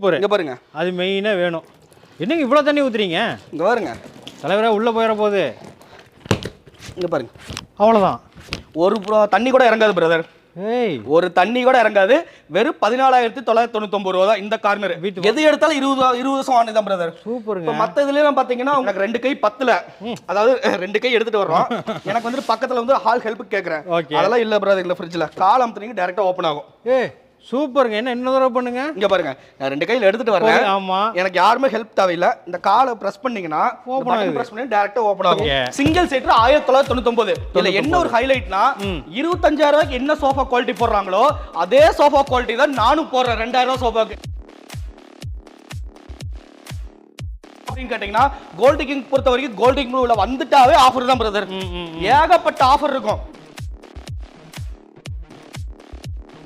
Super இங்க பாருங்க. அது மெயினாக வேணும். என்னங்க இவ்வளோ தண்ணி ஊற்றுறீங்க இங்க பாருங்க. தலைவரே உள்ளே போயிட போகுது இங்க பாருங்க. அவ்வளோதான் ஒரு தண்ணி கூட இறங்காது பிரதர் ஒரு தண்ணி கூட இறங்காது. வெறும் பதினாலாயிரத்தி தொள்ளாயிரத்தி தொண்ணூத்தொம்பது ரூபா தான் இந்த கார்னர். வீட்டு- எது எடுத்தாலும் இருபது இருபது வருஷம் ஆனதான் பிரதர் மற்ற இதுலலாம் பார்த்தீங்கன்னா எனக்கு ரெண்டு கை பத்துல. அதாவது ரெண்டு கை எடுத்துட்டு வர்றோம். எனக்கு வந்துட்டு பக்கத்துல வந்து ஹால் ஹெல்ப் கேட்குறேன் Okay. அதெல்லாம் இல்ல பிரதர் இல்ல ஃப்ரிட்ஜில் கால் அமுத்துனீங்க டேரெக்டாக ஓப்பன் ஆகும். சூப்பருங்க. என்ன இன்னும் தடவை பண்ணுங்க. இங்க பாருங்க. நான் ரெண்டு கையில எடுத்துட்டு வர்றேன் ஆமாம் எனக்கு யாருமே ஹெல்ப் தேவையில்ல. இந்த காலை பிரஸ் பண்ணீங்கன்னா Open ஆகுது. பிரஸ் பண்ணி டேரக்டா ஓபன் ஆகும். சிங்கிள் சீட்டர் ஆயிரத்தி தொள்ளாயிரத்தி தொண்ணூத்தொன்பது. இதுல என்ன ஒரு ஹைலைட்னா இருபத்தஞ்சாயிரம் ரூபாய்க்கு என்ன சோஃபா குவாலிட்டி போடுறாங்களோ அதே சோஃபா குவாலிட்டி தான் நானும் போடுறேன். ரெண்டாயிரம் ரூபாய் சோஃபாக்கு அப்படின்னு கேட்டீங்கன்னா கோல்டு கிங் பொறுத்த வரைக்கும் கோல்டு கிங் வந்துட்டாவே ஆஃபர் தான் பிரதர் ஏகப்பட்ட ஆஃபர் இருக்கும்.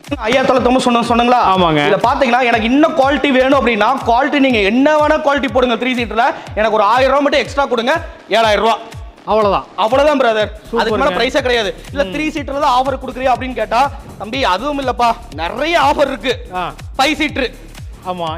ஐயாயிரத்தி தொள்ளாயிரத்தி சொன்ன சொன்னங்களா? ஆமாங்க. இதுல பாத்தீங்கன்னா எனக்கு இன்னும் குவாலிட்டி வேணும் அப்படின்னா குவாலிட்டி நீங்க என்ன வேணா குவாலிட்டி போடுங்க த்ரீ சீட்டர்ல எனக்கு ஒரு ஆயிரம் ரூபாய் மட்டும் எக்ஸ்ட்ரா கொடுங்க. ஏழாயிரம் ரூபாய் அவ்வளோதான் அவ்வளவுதான் பிரதர் அதுக்கு மேல. பிரைஸே கிடையாது. இல்ல த்ரீ சீட்டர்ல தான் ஆஃபர் கொடுக்குறியா அப்படின்னு கேட்டா தம்பி அதுவும் இல்லப்பா. நிறைய ஆஃபர் இருக்கு. ஃபைவ் சீட்டர்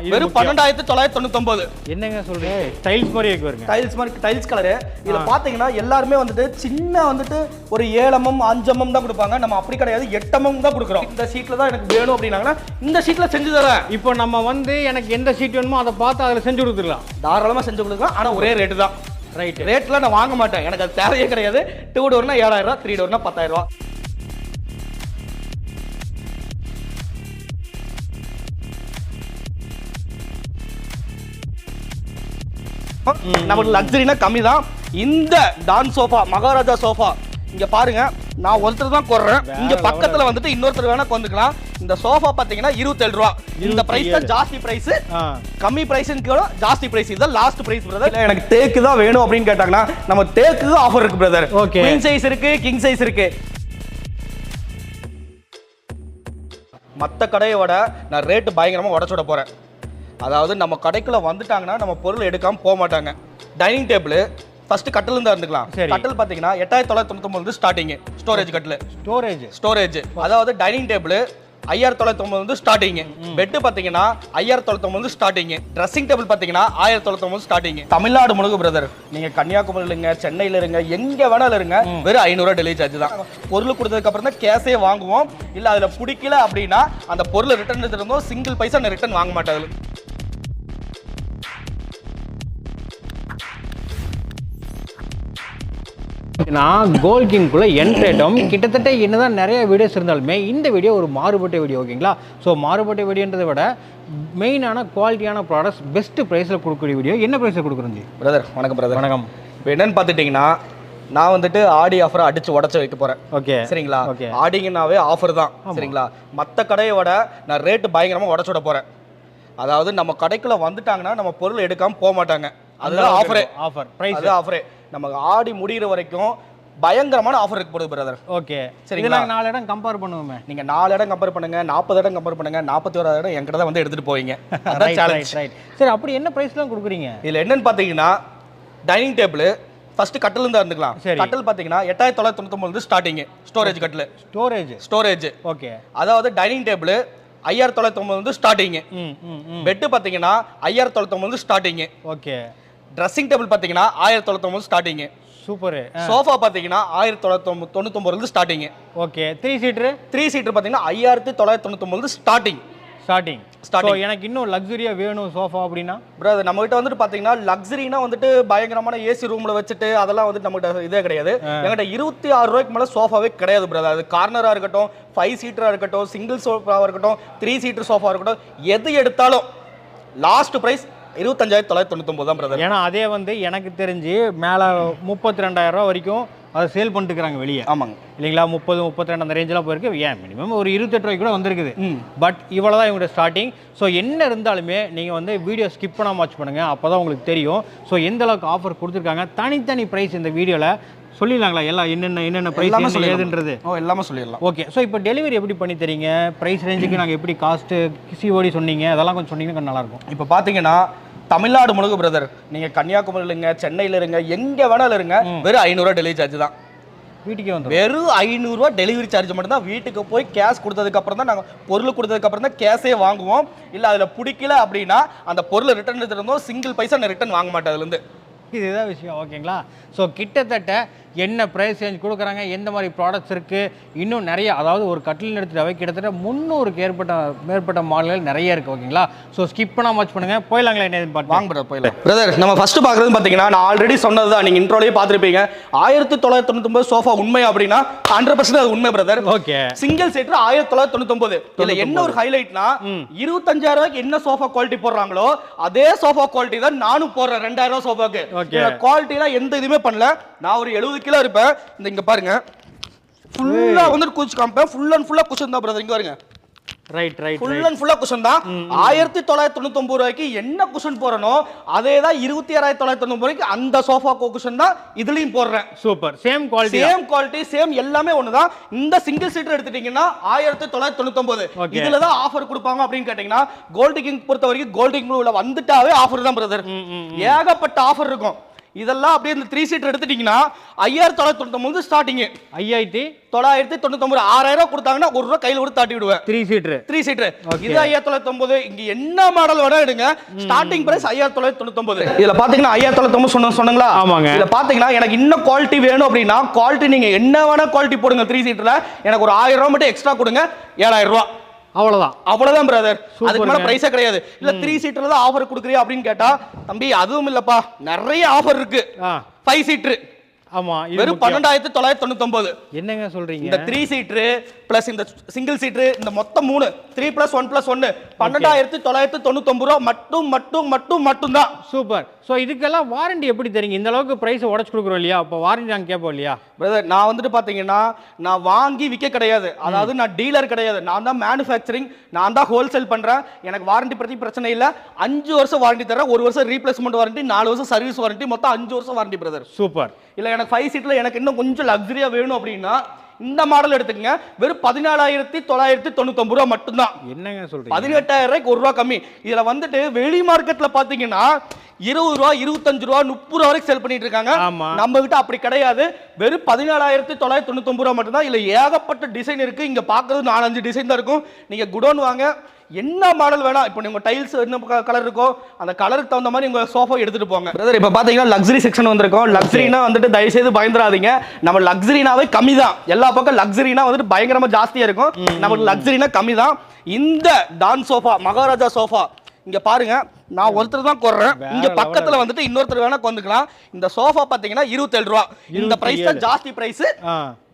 இது வெறும். பன்னெண்டாயிரத்தி தொள்ளாயிரத்தி தொண்ணூத்தொன்பது என்னங்க சொல்றீங்க? டைல்ஸ் மாதிரி இருக்கு பாருங்க. டைல்ஸ் மாதிரி டைல்ஸ் கலரு இதுல பாத்தீங்கன்னா எல்லாருமே வந்துட்டு சின்ன வந்துட்டு ஒரு ஏழமம் அஞ்சமம் தான் கொடுப்பாங்க. நம்ம அப்படி கிடையாது எட்டமம் தான் கொடுக்குறோம். இந்த சீட்ல தான் எனக்கு வேணும் அப்படின்னாங்கன்னா இந்த சீட்ல செஞ்சு தரேன். இப்போ நம்ம வந்து எனக்கு எந்த சீட் வேணுமோ அதை பார்த்து அதில் செஞ்சு கொடுத்துடலாம். தாராளமா செஞ்சு கொடுக்கலாம். ஆனா ஒரே ரேட்டு தான். ரைட் ரேட்ல நான் வாங்க மாட்டேன். எனக்கு அது தேவையே கிடையாது. டூ டோர்னா ஏழாயிரம் ரூபா த்ரீ டோர்னா பத்தாயிரம் ரூபா நமக்கு லக்ஸரினா கம்மி தான் இந்த டான் சோஃபா மகாராஜா சோஃபா இங்க பாருங்க. நான் ஒருத்தர் தான் கொடுறேன் இங்க பக்கத்துல வந்துட்டு இன்னொருத்தர் வேணா கொண்டுக்கலாம் இந்த சோஃபா பாத்தீங்கன்னா இருபத்தேழு ரூபா. இந்த பிரைஸ் தான் ஜாஸ்தி பிரைஸ் கம்மி பிரைஸ்க்கு ஜாஸ்தி பிரைஸ் இதுதான் லாஸ்ட் பிரைஸ் பிரதர் எனக்கு தேக்கு தான் வேணும் அப்படின்னு கேட்டாங்கன்னா நம்ம தேக்கு ஆஃபர் இருக்கு பிரதர் Okay. குயின் சைஸ் இருக்கு கிங் சைஸ் இருக்கு. மற்ற கடையை விட நான் ரேட்டு பயங்கரமா உடச்சு விட போறேன். அதாவது நம்ம கடைக்குள்ள வந்துட்டாங்கன்னா நம்ம பொருள் எடுக்காம போக மாட்டாங்க. டைனிங் டேபிள் ஃபர்ஸ்ட் கட்டில் இருந்து இருந்துக்கலாம். கட்டில் பாத்தீங்கன்னா எட்டாயிரத்தி தொள்ளாயிரத்தி தொண்ணூத்தி ஸ்டார்டிங் ஸ்டோரேஜ் கட்டில். ஸ்டோரேஜ் ஸ்டோரேஜ் அதாவது டைனிங் டேபிள் ஐயாயிரத்தி தொள்ளாயிரத்தி வந்து ஸ்டார்டிங் பெட் பாத்தீங்கன்னா ஐயாயிரத்தி தொள்ளாயிரத்தி ஒன்பது ஸ்டார்டிங் ட்ரெஸ்ஸிங் டேபிள் பாத்தீங்கன்னா ஆயிரத்தி தொள்ளாயிரத்தி ஸ்டார்டிங் தமிழ்நாடு முழுக்க பிரதர் நீங்க கன்னியாகுமரியில் இருங்க சென்னையில இருங்க எங்க வேணாலும் இருங்க. வெறும் ஐநூறுரூவா டெலிவரி சார்ஜ் தான். பொருள் கொடுத்ததுக்கு அப்புறம் தான் கேஸே வாங்குவோம். இல்ல அதுல பிடிக்கல அப்படின்னா அந்த பொருளை ரிட்டர்ன் எடுத்துருந்தோம் சிங்கிள் பைசா நான் ரிட்டர்ன் வாங்க மாட்டேன் நான் கோல் கிங்குள்ளே என்ட்ரேட்டம் கிட்டத்தட்ட என்னதான் நிறைய வீடியோஸ் இருந்தாலுமே இந்த வீடியோ ஒரு மாறுபட்ட வீடியோ ஓகேங்களா ஸோ மாறுபட்ட வீடியோன்றதை விட மெயினான குவாலிட்டியான ப்ராடக்ட்ஸ் பெஸ்ட் ப்ரைஸில் கொடுக்கக்கூடிய வீடியோ என்ன ப்ரைஸில் கொடுக்குறோம் ஜி? பிரதர் வணக்கம் பிரதர் வணக்கம். இப்போ என்னன்னு பார்த்துட்டிங்கன்னா நான் வந்துட்டு ஆடி ஆஃபரை அடிச்சு உடச்சு வைக்க போறேன். ஓகே சரிங்களா? ஓகே ஆடிங்கனாவே ஆஃபர் தான். சரிங்களா? மற்ற கடையை விட நான் ரேட்டு பயங்கரமா உடச்சு விட போறேன். அதாவது நம்ம கடைக்குள்ள வந்துட்டாங்கன்னா நம்ம பொருள் எடுக்காம போக மாட்டாங்க. அதுதான் ஆஃபரே ஆஃபர் ப்ரைஸ் ஆஃபரே நமக்கு ஆடி முடியிற வரைக்கும் பயங்கரமான ஆஃபர் இருக்கு போகுது பிரதர் ஓகே சரிங்களா? இதெல்லாம் நாலு இடம் கம்பேர் பண்ணுவோமே. நீங்க நாலு இடம் கம்பேர் பண்ணுங்க நாற்பது இடம் கம்பேர் பண்ணுங்க நாற்பத்தி ஓராது இடம் என்கிட்ட தான் வந்து எடுத்துட்டு போவீங்க. சரி அப்படி என்ன ப்ரைஸ்லாம் கொடுக்குறீங்க? இதுல என்னன்னு பாத்தீங்கன்னா டைனிங் டேபிள் ஃபர்ஸ்ட் கட்டில் இருந்து இருந்துக்கலாம். சரி. கட்டில் பாத்தீங்கன்னா எட்டாயிரத்தி தொள்ளாயிரத்தி தொண்ணூத்தி ஸ்டார்டிங் ஸ்டோரேஜ் கட்டில். ஸ்டோரேஜ் ஸ்டோரேஜ் ஓகே அதாவது டைனிங் டேபிள் ஐயாயிரத்தி தொள்ளாயிரத்தி ஒன்பது வந்து ஸ்டார்டிங் பெட்டு பார்த்தீங்கன்னா ஐயாயிரத்தி தொள்ளாயிரத்தி ஒன்பது ஸ்டார்டிங் ஓகே ட்ரெஸ்ஸிங் டேபிள் பார்த்தீங்கன்னா ஆயிரத்தி தொள்ளாயிரத்தி ஒன்பது ஸ்டார்டிங் சூப்பரு சோஃபா பார்த்தீங்கன்னா ஆயிரத்தி தொள்ளாயிரத்தி தொண்ணூ- தொண்ணூத்தொம்பதுலேருந்து starting okay three seater three seater பார்த்தீங்கன்னா ஐயாயிரத்தி தொள்ளாயிரத்தி தொண்ணூத்தொம்பது ஸ்டார்டிங் ஸ்டார்டிங் ஸோ Starting. எனக்கு இன்னும் லக்ஸுரியாக வேணும் சோஃபா அப்படின்னா? பிரதர் நம்ம கிட்ட வந்துட்டு பார்த்தீங்கன்னா லக்ஸரினா வந்துட்டு பயங்கரமான ஏசி ரூம்ல வச்சுட்டு அதெல்லாம் வந்துட்டு நம்மகிட்ட இதே கிடையாது. என்கிட்ட இருபத்தி ஆறு ரூபாய்க்கு மேலே சோஃபாவே கிடையாது பிரதர் அது கார்னரா இருக்கட்டும் ஃபைவ் சீட்டரா இருக்கட்டும் சிங்கிள் சோஃபாவாக இருக்கட்டும் த்ரீ சீட்டர் சோஃபா இருக்கட்டும் எது எடுத்தாலும் லாஸ்ட் பிரைஸ் இருபத்தஞ்சாயிரத்தி தொள்ளாயிரத்தி தொண்ணூத்தொம்பது தான் பிரதர் ஏன்னா அதே வந்து எனக்கு தெரிஞ்சு மேலே முப்பத்தி ரெண்டாயிரம் ரூபா வரைக்கும் அதை சேல் பண்ணிட்டுக்கிறாங்க வெளியே. ஆமாங்க. இல்லைங்களா? முப்பது முப்பத்தி ரெண்டு அந்த ரேஞ்செலாம் போயிருக்கு. ஏன்? மினிமம் ஒரு இருபத்தெட்டு ரூபாய்க்கு கூட வந்திருக்குது. பட் இவ்வளோ தான் இவங்க ஸ்டார்டிங் ஸோ என்ன இருந்தாலுமே நீங்கள் வந்து வீடியோ ஸ்கிப் பண்ணாம வாட்ச் பண்ணுங்கள் அப்போ தான் உங்களுக்கு தெரியும். ஸோ எந்த அளவுக்கு ஆஃபர் கொடுத்துருக்காங்க. தனித்தனி ப்ரைஸ் இந்த வீடியோவில் சொல்லிடலாங்களா? எல்லாம் என்னென்ன என்னென்ன ப்ரைஸ். ஏதுன்றது? ஓ எல்லாமே சொல்லிடலாம். ஓகே ஸோ இப்போ டெலிவரி எப்படி பண்ணி தரீங்க? ப்ரைஸ் ரேஞ்சுக்கு நாங்கள் எப்படி காஸ்ட்டு சிஓடி சொன்னீங்க? அதெல்லாம் கொஞ்சம் சொன்னீங்கன்னா கொஞ்சம் நல்லாயிருக்கும் இப்போ பார்த்தீங்கன்னா தமிழ்நாடு முழுக்க பிரதர் நீங்கள் கன்னியாகுமரியில் இருங்க சென்னையில் இருங்க எங்கே வேணாலும் இருங்க. வெறும் ஐநூறுரூவா டெலிவரி சார்ஜ் தான். வீட்டுக்கே வந்துடும் வெறும் ஐநூறுரூவா டெலிவரி சார்ஜ் மட்டும்தான் வீட்டுக்கு போய் கேஷ் கொடுத்ததுக்கு அப்புறம் தான் நாங்கள் பொருள் கொடுத்ததுக்கு அப்புறம் தான் கேஷே வாங்குவோம். இல்லை அதில் பிடிக்கல அப்படின்னா அந்த பொருளை ரிட்டர்ன் எடுத்துருந்தோம் சிங்கிள் பைசா நான் ரிட்டர்ன் வாங்க மாட்டேன் அதுலேருந்து இதுதான் விஷயம் ஓகேங்களா ஸோ கிட்டத்தட்ட என்ன ப்ரைஸ் ரேஞ்ச் கொடுக்குறாங்க எந்த மாதிரி ப்ராடக்ட்ஸ் இருக்குது இன்னும் நிறைய அதாவது ஒரு கட்டில் எடுத்துகிட்டு கிட்டத்தட்ட முந்நூறுக்கு ஏற்பட்ட மேற்பட்ட மாடல்கள் நிறைய இருக்குது ஓகேங்களா? ஸோ ஸ்கிப் பண்ணாம வாட்ச் பண்ணுங்கள் போயிடலாங்களா என்ன வாங்க பிரதர் போயில பிரதர் நம்ம ஃபர்ஸ்ட் பார்க்குறது பார்த்தீங்கன்னா நான் ஆல்ரெடி சொன்னது தான் நீங்கள் இன்ட்ரோலேயே பார்த்துருப்பீங்க. ஆயிரத்தி தொள்ளாயிரத்தி தொண்ணூத்தொம்பது சோஃபா உண்மை அப்படின்னா ஹண்ட்ரட் பர்சன்ட் அது உண்மை பிரதர் ஓகே சிங்கிள் சீட்டர் ஆயிரத்தி தொள்ளாயிரத்தி தொண்ணூத்தொம்பது இதுல என்ன ஒரு ஹைலைட்னா இருபத்தஞ்சாயிரம் ரூபாய்க்கு என்ன சோஃபா குவாலிட்டி போடுறாங்களோ அதே சோஃபா குவாலிட்டி தான் நானும் போடுறேன் ரெண்டாயிரம் ரூபாய் சோஃபாக்கு. குவாலிட்டிலாம் எந்த இதுவுமே பண்ணல. நான் ஒரு எழுபது கிலோ இருப்பேன். இந்த இங்க பாருங்க. ஃபுல்லா வந்து குச்சி காமிப்பேன். ஃபுல் அண்ட் ஃபுல்லா குஷன் தான் பிரதர் இங்க பாருங்க. ரைட் ரைட் ஃபுல் அண்ட் ஃபுல்லா குஷன் தான் ஆயிரத்தி தொள்ளாயிரத்தி தொண்ணூத்தொம்பது ரூபாய்க்கு என்ன குஷன் போறனோ அதே தான் இருபத்தி ஆறாயிரத்தி தொள்ளாயிரத்தி தொண்ணூறு ரூபாய்க்கு அந்த சோஃபா குஷன் தான் இதுலயும் போடுறேன். Super same quality same quality same எல்லாமே ஒண்ணுதான். இந்த சிங்கிள் சீட்டர் எடுத்துட்டீங்கன்னா ஆயிரத்தி தொள்ளாயிரத்தி தொண்ணூத்தொன்பது. Okay. இதுல தான் ஆஃபர் கொடுப்பாங்க அப்படின்னு கேட்டீங்கன்னா கோல்டு கிங் பொறுத்த வரைக்கும் கோல்டு கிங் உள்ள வந்துட்டாவே ஆஃபர் தான் பிரதர் ஏகப்பட்ட ஆஃபர் இருக்கும். இதெல்லாம் அப்படியே இந்த த்ரீ சீட்டர் எடுத்துட்டீங்கன்னா ஐயாயிரத்தி தொள்ளாயிரத்தி தொண்ணூத்தொம்பது ஸ்டார்டிங் ஐயாயிரத்தி தொள்ளாயிரத்தி தொண்ணூத்தொம்பது ஆறாயிரம் ரூபாய் கொடுத்தாங்கன்னா ஒரு ரூபா கையில கொடுத்து தாட்டி விடுவேன். Three seater three seater. இது ஐயாயிரத்தி தொள்ளாயிரத்தி ஒன்பது. இங்க என்ன மாடல் வேணா எடுங்க. ஸ்டார்டிங் பிரைஸ் ஐயாயிரத்தி தொள்ளாயிரத்தி தொண்ணூத்தொன்பது. இதுல பாத்தீங்கன்னா ஐயாயிரத்தி தொள்ளாயிரத்தி சொன்ன சொன்னங்களா ஆமாங்க. இதுல பாத்தீங்கன்னா எனக்கு இன்னும் குவாலிட்டி வேணும் அப்படின்னா குவாலிட்டி நீங்க என்ன வேணா குவாலிட்டி போடுங்க த்ரீ சீட்டர்ல எனக்கு ஒரு ஆயிரம் ரூபாய் மட்டும் எக்ஸ்ட்ரா கொடுங்க. ஏழாயிரம் ரூபாய். அவ்வளோதான் அவ்வளவுதான் பிரதர் அதுக்கு மேல. பிரைஸே கிடையாது. இல்ல த்ரீ சீட்டர்ல தான் ஆஃபர் கொடுக்குறியா அப்படின்னு கேட்டா தம்பி அதுவும் இல்லப்பா. நிறைய ஆஃபர் இருக்கு. ஃபைவ் சீட்டர் இது வெறும். பன்னெண்டாயிரத்தி தொள்ளாயிரத்தி தொண்ணூத்தொன்பது என்னங்க சொல்கிறீங்க இந்த த்ரீ சீட்ரு பிளஸ் இந்த சிங்கிள் சீட்ரு இந்த மொத்தம் மூணு த்ரீ பிளஸ் ஒன் பிளஸ் ஒன்னு பன்னெண்டாயிரத்தி தொள்ளாயிரத்தி தொண்ணூத்தொம்பது ரூபா மட்டும் மட்டும் மட்டும் மட்டும் தான் சூப்பர். ஸோ இதுக்கெல்லாம் வாரண்டி எப்படி தரீங்க இந்த அளவுக்கு ப்ரைஸ் உடச்சு கொடுக்குறோம் இல்லையா? அப்போ வாரண்டி நாங்கள் கேட்போம் இல்லையா? பிரதர் நான் வந்துட்டு பாத்தீங்கன்னா நான் வாங்கி விற்க கிடையாது. அதாவது நான் டீலர் கிடையாது. நான் தான் மேனுஃபேக்சரிங் நான் தான் ஹோல்சேல் பண்றேன். எனக்கு வாரண்டி பத்தி பிரச்சனை இல்ல. அஞ்சு வருஷம் வாரண்டி தரேன் ஒரு வருஷம் ரீப்ளேஸ்மெண்ட் வாரண்டி நாலு வருஷம் சர்வீஸ் வாரண்டி மொத்தம் அஞ்சு வருஷம் வாரண்டி பிரதர் சூப்பர். இல்ல எனக்கு ஃபைவ் சீட்ல எனக்கு இன்னும் கொஞ்சம் லக்ஸரியா வேணும் அப்படின்னா இந்த மாடல் எடுத்துக்கங்க. வெறும் பதினாலாயிரத்தி தொள்ளாயிரத்தி தொண்ணூத்தொம்பது ரூபா மட்டும்தான். என்னங்க சொல்கிறீங்க பதினெட்டாயிரம் ரூபாய்க்கு ஒரு ரூபா கம்மி. இதுல வந்துட்டு வெளி மார்க்கெட்ல பாத்தீங்கன்னா இருபது ரூபா இருபத்தஞ்சு ரூபா முப்பது ரூபா வரைக்கும் செல் பண்ணிட்டு இருக்காங்க. நம்ம கிட்ட அப்படி கிடையாது. வெறும் பதினாலாயிரத்தி தொள்ளாயிரத்தி தொண்ணூத்தொம்பது ரூபா மட்டும்தான். இல்ல ஏகப்பட்ட டிசைன் இருக்கு. இங்க பாக்குறது நாலஞ்சு டிசைன் தான் இருக்கும். நீங்க குடோன் வாங்க. என்ன மாடல் வேணாம் இப்போ உங்க டைல்ஸ் என்ன கலர் இருக்கோ அந்த கலருக்கு தகுந்த மாதிரி உங்க சோஃபா எடுத்துட்டு போங்க. பிரதர் இப்போ பாத்தீங்கன்னா லக்ஸரி செக்ஷன் வந்திருக்கோம். லக்ஸரினா வந்துட்டு தயவு செய்து பயந்துராதீங்க நம்ம லக்ஸரினாவே கம்மி தான் எல்லா பக்கம் லக்ஸரினா வந்துட்டு பயங்கரமா ஜாஸ்தியா இருக்கும். நமக்கு லக்ஸரினா கம்மி தான் இந்த டான் சோஃபா மகாராஜா சோஃபா இங்க பாருங்க நான் ஒருத்தர் தான் கொர்றேன். வேற இங்க பக்கத்துல வந்துட்டு இன்னொருத்தர் வேணா கொண்டுக்கலாம் இந்த சோஃபா பாத்தீங்கன்னா இருபத்தேழு ரூபா. இந்த பிரைஸ் தான் 27. ஜாஸ்தி பிரைஸ்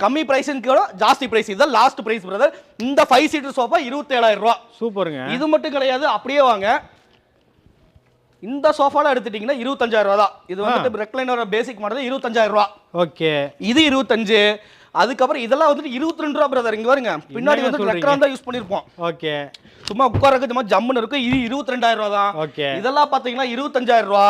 கம்மி பிரைஸ்க்கு ஜாஸ்தி பிரைஸ் இதுதான் லாஸ்ட் பிரைஸ் பிரதர் இந்த ஃபைவ் சீட்டர் சோஃபா இருபத்தேழாயிரம் ரூபா. சூப்பருங்க. இது மட்டும் கிடையாது அப்படியே வாங்க. இந்த சோஃபால எடுத்துட்டீங்கன்னா இருபத்தஞ்சாயிரம் ரூபா தான். இது வந்துட்டு ரெக்லைனோட பேசிக் மாடல் இருபத்தஞ்சாயிரம் ரூபா. ஓகே. இது இருபத்தஞ்சு. அதுக்கப்புறம் இதெல்லாம் வந்துட்டு இருபத்தி ரெண்டு ரூபா பிரதர் இங்க பாருங்க. பின்னாடி வந்து? ரெக்ரான் தான் யூஸ் பண்ணிருப்போம். ஓகே. சும்மா உட்காரக்கு சும்மா ஜம்முன்னு இருக்கும். இது இருபத்தி ரெண்டாயிரம் ரூபா தான். ஓகே. இதெல்லாம் பாத்தீங்கன்னா இருபத்தஞ்சாயிரம் ரூபா.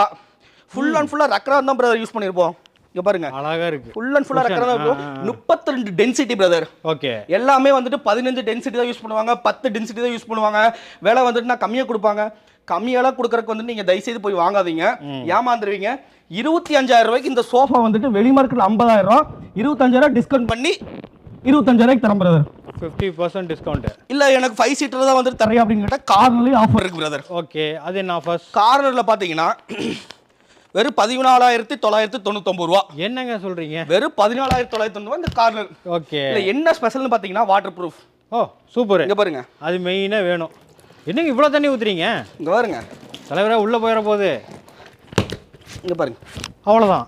ஃபுல் அண்ட் ஃபுல்லா ரெக்ரான் தான் பிரதர் யூஸ் பண்ணிருப்போம். இங்க பாருங்க. அழகா இருக்கு. ஃபுல் அண்ட் ஃபுல்லா ரெக்ரான் தான் இருக்கும். முப்பத்தி ரெண்டு டென்சிட்டி பிரதர் ஓகே. எல்லாமே வந்துட்டு பதினஞ்சு டென்சிட்டி தான் யூஸ் பண்ணுவாங்க. பத்து டென்சிட்டி தான் யூஸ் பண்ணுவாங்க. விலை வந்துட்டு நான் கம்மியாக கொடுப்பாங்க. கம்மியெல்லாம் கொடுக்கறதுக்கு வந்து நீங்கள் தயவுசெய்து போய் வாங்காதீங்க. ஏமாந்துருவீங்க. இருபத்தி அஞ்சாயிரம் ரூபாய்க்கு இந்த சோஃபா வந்துட்டு வெளி மார்க்கெட்டில் ஐம்பதாயிரம் ரூபா இருபத்தஞ்சாயிரம் டிஸ்கவுண்ட் பண்ணி இருபத்தஞ்சாயிரம் தரம் பிரதர் ஃபிஃப்டி பர்சன்ட் டிஸ்கவுண்ட் இல்லை எனக்கு ஃபைவ் சீட்டர் தான் வந்துட்டு தரையா அப்படின்னு கேட்டால் கார்னர்லேயும் ஆஃபர் இருக்கு பிரதர் ஓகே அது என்ன ஆஃபர்ஸ் கார்னரில் பார்த்தீங்கன்னா வெறும் பதினாலாயிரத்தி தொள்ளாயிரத்தி தொண்ணூத்தொம்பது ரூபா. என்னங்க சொல்றீங்க? வெறும் பதினாலாயிரத்தி தொள்ளாயிரத்தி தொண்ணூறு இந்த கார்னர் ஓகே இல்லை என்ன ஸ்பெஷல்னு பார்த்தீங்கன்னா வாட்டர் ப்ரூஃப் ஓ சூப்பர் இங்கே பாருங்க. அது மெயினாக வேணும். என்னங்க இவ்வளோ தண்ணி ஊத்துறீங்க? இங்கே பாருங்க. தலைவரே உள்ளே போயிட போகுது இங்கே பாருங்க. அவ்வளோதான்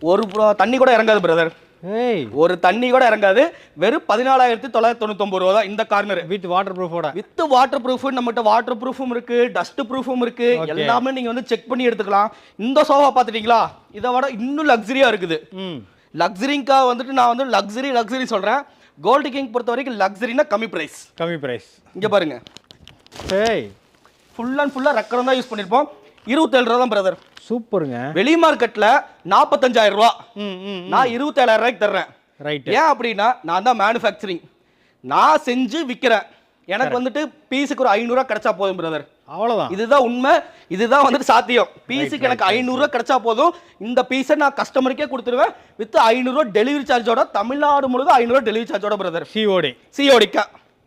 ஒரு புற- தண்ணி கூட இறங்காது பிரதர் ஏய். ஒரு தண்ணி கூட இறங்காது. வெறும் பதினாலாயிரத்தி தொள்ளாயிரத்தி தொண்ணூத்தொம்பது ரூபா தான் இந்த கார்னர் வித் வாட்டர் ப்ரூஃபோட வித் வாட்டர் ப்ரூஃப் நம்மகிட்ட வாட்டர் ப்ரூஃபும் இருக்கு டஸ்ட் ப்ரூஃபும் இருக்கு. எல்லாமே நீங்க வந்து செக் பண்ணி எடுத்துக்கலாம். இந்த சோஃபா பார்த்துட்டீங்களா? இதை விட இன்னும் லக்ஸரியா இருக்குது. ம். லக்ஸரிங்கா வந்துட்டு நான் வந்து லக்ஸரி லக்ஸரி சொல்றேன். கோல்டு கிங் பொறுத்த வரைக்கும் லக்ஸரினா கம்மி பிரைஸ் கம்மி ப்ரைஸ் இங்க பாருங்க. ஏய் ஃபுல் அண்ட் ஃபுல்லா ரெக்கரம் தான் யூஸ் பண்ணிருப்போம். இருபத்தேழு ரூபா தான் பிரதர் சூப்பருங்க. வெளி மார்க்கெட்ல நாற்பத்தஞ்சாயிரம் ரூபா. நான் இருபத்தேழாயிரம் ரூபாய்க்கு தர்றேன். ரைட்டு ஏன் அப்படின்னா நான் தான் மேனுஃபேக்சரிங் நான் செஞ்சு விற்கிறேன் எனக்கு வந்துட்டு பீஸுக்கு ஒரு ஐநூறுரூவா கிடைச்சா போதும் பிரதர் அவ்வளவுதான். இதுதான் உண்மை. இதுதான் வந்துட்டு சாத்தியம். பீஸுக்கு எனக்கு ஐநூறுரூவா கிடைச்சா போதும். இந்த பீஸை நான் கஸ்டமருக்கே கொடுத்துருவேன். வித் ஐநூறுரூவா டெலிவரி சார்ஜோட தமிழ்நாடு முழுவதும் ஐநூறுரூவா டெலிவரி சார்ஜோட பிரதர் சிஓடி சிஓடிக்கா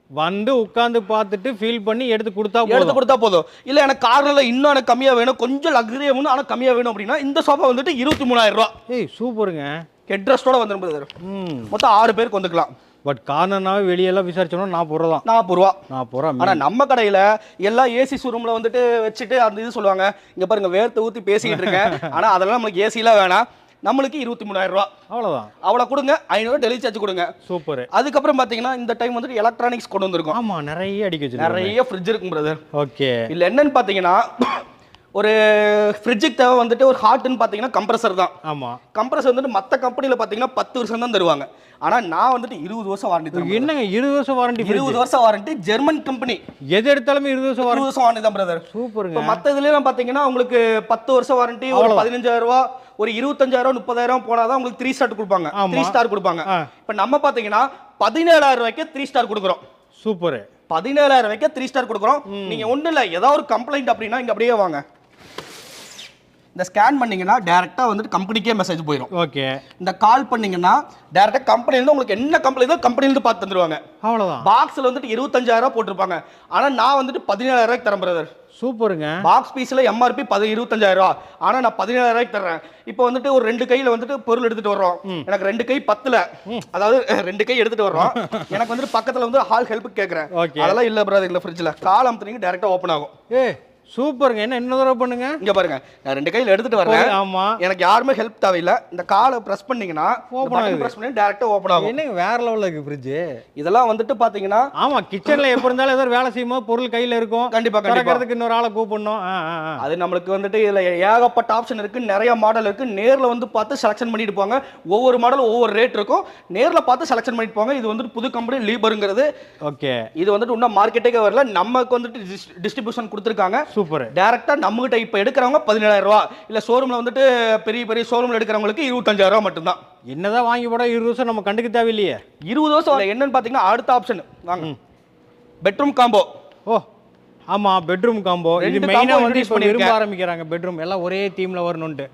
வந்து உட்காந்து பார்த்துட்டு ஃபீல் பண்ணி எடுத்து கொடுத்தா எடுத்து கொடுத்தா போதும். இல்ல எனக்கு கார்னர்ல இன்னும் எனக்கு கம்மியா வேணும். கொஞ்சம் லக்ஸரியா வேணும். ஆனா கம்மியா வேணும் அப்படின்னா இந்த சோஃபா வந்துட்டு இருபத்தி மூணாயிரம் ரூபா. ஏய் சூப்பருங்க. ஹெட்ரஸ்டோட வந்துடும் ம். மொத்தம் ஆறு பேருக்கு வந்துக்கலாம். பட் கார்னர்னாவே வெளியெல்லாம் விசாரிச்சோம்னா நாற்பது ரூபா தான். நாற்பது ரூபா. நாற்பது ரூபா ஆனா நம்ம கடையில எல்லாம் ஏசி ஷோரூம்ல வந்துட்டு வச்சுட்டு அந்த இது சொல்லுவாங்க. இங்க பாருங்க வேர்த்து ஊத்தி பேசிக்கிட்டு இருக்கேன். ஆனா அதெல்லாம் நமக்கு ஏசிலாம் வேணாம். நம்மளுக்கு இருபத்தி மூணாயிரம் ரூபா. அவ்வளோதான் அவ்வளோ கொடுங்க ஐநூறு டெலிவரி சார்ஜ் கொடுங்க. சூப்பரு. அதுக்கப்புறம் பாத்தீங்கன்னா இந்த டைம் வந்துட்டு எலக்ட்ரானிக்ஸ் கொண்டு வந்திருக்கோம். ஆமா நிறைய அடிக்க நிறைய ஃப்ரிட்ஜ் இருக்கும் பிரதர் ஓகே. இல்ல என்னன்னு பாத்தீங்கன்னா ஒரு ஃப்ரிட்ஜுக்கு தேவை வந்துட்டு ஒரு ஹாட்னு பாத்தீங்கன்னா கம்ப்ரஸர் தான். ஆமா. கம்ப்ரஸர் வந்துட்டு மற்ற கம்பெனியில் பார்த்தீங்கன்னா பத்து வருஷம் தான் தருவாங்க. ஆனா நான் வந்துட்டு இருபது வருஷம் வாரண்டி என்னங்க இருபது வருஷம் வாரண்டி இருபது வருஷம் வாரண்டி ஜெர்மன் கம்பெனி எது எடுத்தாலுமே இருபது வருஷம் இருபது வருஷம் வாரண்டி தான் பிரதர் இப்போ மற்ற இதுலலாம் பார்த்தீங்கன்னா உங்களுக்கு பத்து வருஷம் வாரண்டி ஒரு பதினஞ்சாயிரம் ரூபா ஒரு இருபத்தஞ்சாயிரம் முப்பதாயிரம் போனாதான் உங்களுக்கு த்ரீ ஸ்டார் கொடுப்பாங்க. த்ரீ ஸ்டார் கொடுப்பாங்க. இப்போ நம்ம பார்த்தீங்கன்னா பதினேழாயிரம் ரூபாய்க்கு த்ரீ ஸ்டார் கொடுக்குறோம். சூப்பரு. பதினேழாயிரம் ரூபாய்க்கு த்ரீ ஸ்டார் கொடுக்குறோம். நீங்க ஒண்ணும் இல்லை ஏதாவது ஒரு கம்ப்ளைண்ட் அப்படின்னா இங்க அப்படியே வாங்க. இந்த ஸ்கேன் பண்ணீங்கன்னா டேரெக்டாக வந்துட்டு கம்பெனிக்கே மெசேஜ் போயிடும் ஓகே. இந்த கால் பண்ணீங்கன்னா டேரக்டா கம்பெனிலேருந்து உங்களுக்கு என்ன கம்பெனி கம்பெனிலேருந்து பார்த்து தந்துருவாங்க. அவ்வளோதான் பாக்ஸில் வந்துட்டு இருபத்தஞ்சாயிரம் போட்டிருப்பாங்க. ஆனா நான் வந்துட்டு பதினேழாயிரம் தரேன் பிரதர் சூப்பருங்க. பாக்ஸ் பீஸ்ல எம்ஆர்பி பதி இருபத்தஞ்சாயிரம் ரூபா ஆனா நான் பதினேழாயிரம் ரூபாய்க்கு தர்றேன். இப்போ வந்துட்டு ஒரு ரெண்டு கையில வந்துட்டு பொருள் எடுத்துட்டு வர்றோம். எனக்கு ரெண்டு கை பத்துல. அதாவது ரெண்டு கை எடுத்துட்டு வர்றோம். எனக்கு வந்துட்டு பக்கத்துல வந்து ஹால் ஹெல்ப் கேக்குறேன். Okay. அதெல்லாம் இல்ல பிரதர் இல்ல ஃப்ரிட்ஜ்ல கால் அமுத்துனீங்க டேரக்டா ஓப்பன் ஆகும். ஏ சூப்பருங்க. என்ன இன்னொரு தடவை பண்ணுங்க? இங்க பாருங்க. நான் ரெண்டு கையில எடுத்துட்டு வர்றேன் ஆமா. எனக்கு யாருமே ஹெல்ப் தேவையில்ல. இந்த காலை பிரஸ் பண்ணீங்கன்னா Open ஆகுது. பிரஸ் பண்ணி டேரக்டா ஓப்பன் ஆகும். என்னங்க வேற லெவலில் இருக்கு ஃப்ரிட்ஜு இதெல்லாம் வந்துட்டு பாத்தீங்கன்னா ஆமா கிச்சன்ல எப்ப இருந்தாலும் ஏதோ வேலை செய்யும்போது பொருள் கையில இருக்கும். கண்டிப்பா கண்டிப்பா. திறக்கிறதுக்கு இன்னொரு ஆளை கூப்பிடணும். அது நம்மளுக்கு வந்துட்டு இதுல ஏகப்பட்ட ஆப்ஷன் இருக்கு. நிறைய மாடல் இருக்கு. நேர்ல வந்து பார்த்து செலக்ஷன் பண்ணிட்டு போங்க. ஒவ்வொரு மாடல் ஒவ்வொரு ரேட் இருக்கும். நேர்ல பார்த்து செலக்ஷன் பண்ணிட்டு போங்க. இது வந்துட்டு புது கம்பெனி லீபருங்கிறது ஓகே இது வந்துட்டு இன்னும் மார்க்கெட்டுக்கே வரல. நமக்கு வந்துட்டு டிஸ்ட்ரிபியூஷன் கொடுத்துருக்காங்க. சூப்பர். டேரக்டா நம்ம கிட்ட இப்போ எடுக்கிறவங்க பதினேழாயிரம் ரூபா. இல்ல ஷோரூம்ல வந்துட்டு பெரிய பெரிய ஷோரூம்ல எடுக்கிறவங்களுக்கு இருபத்தஞ்சாயிரம் ரூபா மட்டும்தான். என்னதான் வாங்கி போட இருபது வருஷம் நம்ம கண்டுக்க தேவையில்லையே. இருபது வருஷம் என்னன்னு பாத்தீங்கன்னா அடுத்த ஆப்ஷன் வாங்க. பெட்ரூம் காம்போ ஓ ஆமா பெட்ரூம் காம்போ இது ரெண்டு மெயினா combo வந்து இப்போ விரும்ப. ஆரம்பிக்கிறாங்க. பெட்ரூம் எல்லாம் ஒரே தீம்ல வரணும்ட்டு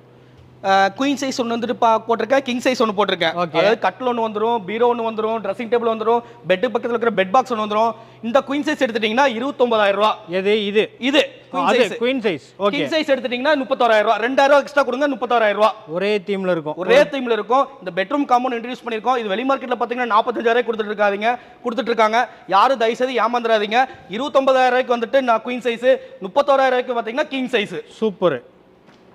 குயின் சைஸ் ஒன்று வந்துட்டு பா போட்டிருக்கேன் கிங் சைஸ் ஒன்று போட்டிருக்கேன். அதாவது கட்டில் ஒன்று வந்துரும் பீரோ ஒன்று வந்துரும் ட்ரெஸ்ஸிங் டேபிள் வந்துரும் பெட் பக்கத்தில் இருக்கிற பெட் பாக்ஸ் ஒன்று வந்துரும். இந்த குயின் சைஸ் எடுத்துட்டீங்கன்னா இருபத்தொன்பதாயிரம் ரூபா. எது இது? இது குயின் சைஸ் கிங் சைஸ் எடுத்துட்டீங்கன்னா முப்பத்தோராயிரம் ரூபா. ரெண்டாயிரம் ரூபா எக்ஸ்ட்ரா கொடுங்க முப்பத்தோராயிரம் ரூபா. ஒரே தீம்ல இருக்கும். ஒரே தீம்ல இருக்கும். இந்த பெட்ரூம் காம்பவுண்ட் இன்ட்ரடியூஸ் பண்ணிருக்கோம் இது வெளி மார்க்கெட்ல பாத்தீங்கன்னா நாற்பத்தஞ்சாயிரம் கொடுத்துட்டு இருக்காதீங்க. கொடுத்துட்டு இருக்காங்க. யாரும் தயவுசெய்து ஏமாந்துடாதீங்க இருபத்தொன்பதாயிரம் ரூபாய்க்கு வந்துட்டு நான் குயின் சைஸ் முப்பத்தோராயிரம் ரூபாய்க்கு பாத்தீங்கன்னா கிங் சைஸ் சூப்பர்.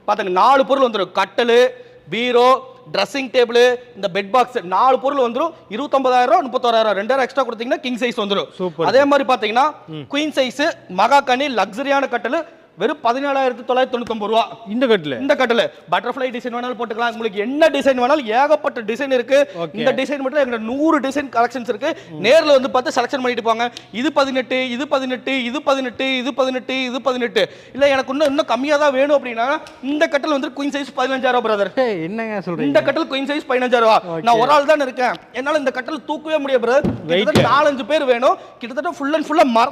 பாத்துங்க நாலு பொருள் வந்துடும் கட்டலு பீரோ ட்ரெஸ்ஸிங் டேபிள் இந்த பெட் பாக்ஸ் நாலு பொருள் வந்துடும் இருபத்தொன்பதாயிரம் முப்பத்தோராயிரம் ரெண்டாயிரம் எக்ஸ்ட்ரா கொடுத்தீங்கன்னா கிங் சைஸ் வந்துடும். அதே மாதிரி பாத்தீங்கன்னா குயின் சைஸ் மகாகனி லக்ஸரியான கட்டல் வெறும் பதினேழாயிரத்தி தொள்ளாயிரத்தி தொண்ணூத்தொம்பது ரூபா. இந்த கட்டில். இந்த கட்டல். பட்டர்ஃப்ளை டிசைன் வேணாலும் போட்டுக்கலாம். உங்களுக்கு என்ன டிசைன் வேணாலும் ஏகப்பட்ட டிசைன் இருக்கு. இந்த டிசைன் மட்டும் எங்க நூறு டிசைன் கலெக்ஷன்ஸ் இருக்கு. நேர்ல வந்து பார்த்து செலக்ஷன் பண்ணிட்டு போங்க. இது பதினெட்டு இது பதினெட்டு இது பதினெட்டு இது பதினெட்டு இது பதினெட்டு. இல்ல எனக்கு இன்னும் இன்னும் கம்மியா தான் வேணும் அப்படின்னா இந்த கட்டல் வந்து குயின் சைஸ் பதினஞ்சாயிரம் பிரதர் என்னங்க சொல்றீங்க? இந்த கட்டல் குயின் சைஸ் பதினஞ்சாயிரம் ரூபா. நான் ஒரு ஆள் தான் இருக்கேன். என்னால இந்த கட்டல் தூக்கவே முடியாது பிரதர் நாலஞ்சு பேர் வேணும். கிட்டத்தட்ட ஃபுல் அண்ட் ஃபுல்லா மர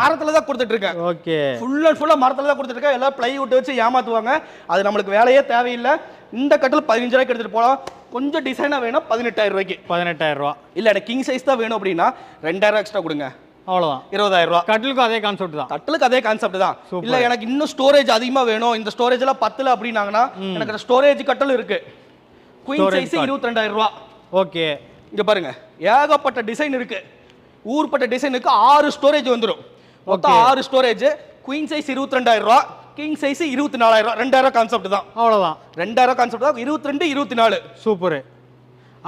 மரத்துல தான் கொடுத்துட்டு இருக்கேன். ஓகே. ஃபுல் அண்ட் ஃபுல்லாக மரத்தில் தான் கொடுத்துருக்கேன் எல்லாம் பிளைவுட் வச்சு ஏமாத்துவாங்க. அது நம்மளுக்கு வேலையே தேவையில்லை. இந்த கட்டில் பதினஞ்சு ரூபாய்க்கு எடுத்துட்டு போகலாம் கொஞ்சம் டிசைனாக வேணும் பதினெட்டாயிரம் ரூபாய்க்கு. பதினெட்டாயிரம் ரூபா. இல்லை எனக்கு கிங் சைஸ் தான் வேணும் அப்படின்னா ரெண்டாயிரம் எக்ஸ்ட்ரா கொடுங்க. அவ்வளவுதான். இருபதாயிரம் ரூபா. கட்டிலுக்கும் அதே கான்செப்ட் தான். கட்டிலுக்கு அதே கான்செப்ட் தான். இல்ல எனக்கு இன்னும் ஸ்டோரேஜ் அதிகமா வேணும். இந்த ஸ்டோரேஜ் எல்லாம் பத்துல அப்படின்னாங்கன்னா எனக்கு ஸ்டோரேஜ் கட்டல் இருக்கு. Queen size. இருபத்தி ரெண்டாயிரம் ரூபா. ஓகே. இங்க பாருங்க. ஏகப்பட்ட டிசைன் இருக்கு. ஊர்பட்ட டிசைனுக்கு ஆறு ஸ்டோரேஜ் வந்துரும். மொத்தம். ஆறு ஸ்டோரேஜ் குயின் சைஸ் இருபத்தி ரெண்டாயிரம் ரூபா கிங் சைஸ் இருபத்தி நாலாயிரம் ரெண்டாயிரம் கான்செப்ட் தான். அவ்வளவுதான். ரெண்டாயிரம் கான்செப்ட் தான். இருபத்தி ரெண்டு இருபத்தி நாலு சூப்பர்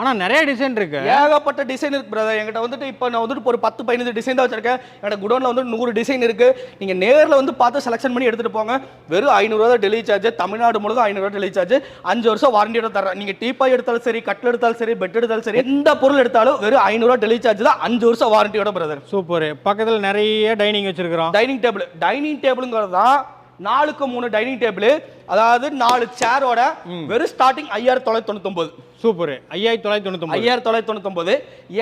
ஆனா நிறைய டிசைன் இருக்கு. ஏகப்பட்ட டிசைன் இருக்கு பிரதர் என்கிட்ட வந்துட்டு இப்போ நான் வந்துட்டு ஒரு பத்து பதினஞ்சு டிசைன் தான் வச்சிருக்கேன். என்னோட குடோன்ல வந்து நூறு டிசைன் இருக்கு. நீங்க நேர்ல வந்து பார்த்து செலக்ஷன் பண்ணி எடுத்துட்டு போங்க. வெறும் ஐநூறுரூவா தான் டெலிவரி சார்ஜ் தமிழ்நாடு முழுவதும் ஐநூறுரூவா டெலிவரி சார்ஜ் அஞ்சு வருஷம் வாரண்டியோட தரேன் நீங்க டீப்பாய் எடுத்தாலும் சரி கட்டில் எடுத்தாலும் சரி பெட் எடுத்தாலும் சரி எந்த பொருள் எடுத்தாலும் வெறும் ஐநூறுரூவா டெலிவரி சார்ஜ் தான் அஞ்சு வருஷம் வாரண்டியோட பிரதர் சூப்பர். பக்கத்துல நிறைய டைனிங் வச்சிருக்கிறோம். டைனிங் டேபிள் டைனிங் டேபிளுங்கிறது தான் நாலுக்கு மூணு டைனிங் டேபிள் அதாவது நாலு சேரோட வெறும் ஸ்டார்டிங் ஐயாயிரத்தி தொள்ளாயிரத்தி தொண்ணூத்தொம்பது. சூப்பர். ஐயாயிரத்தி தொள்ளாயிரத்தி தொண்ணூத்தொம்பது. ஐயாயிரத்தி தொள்ளாயிரத்தி தொண்ணூத்தொம்பது.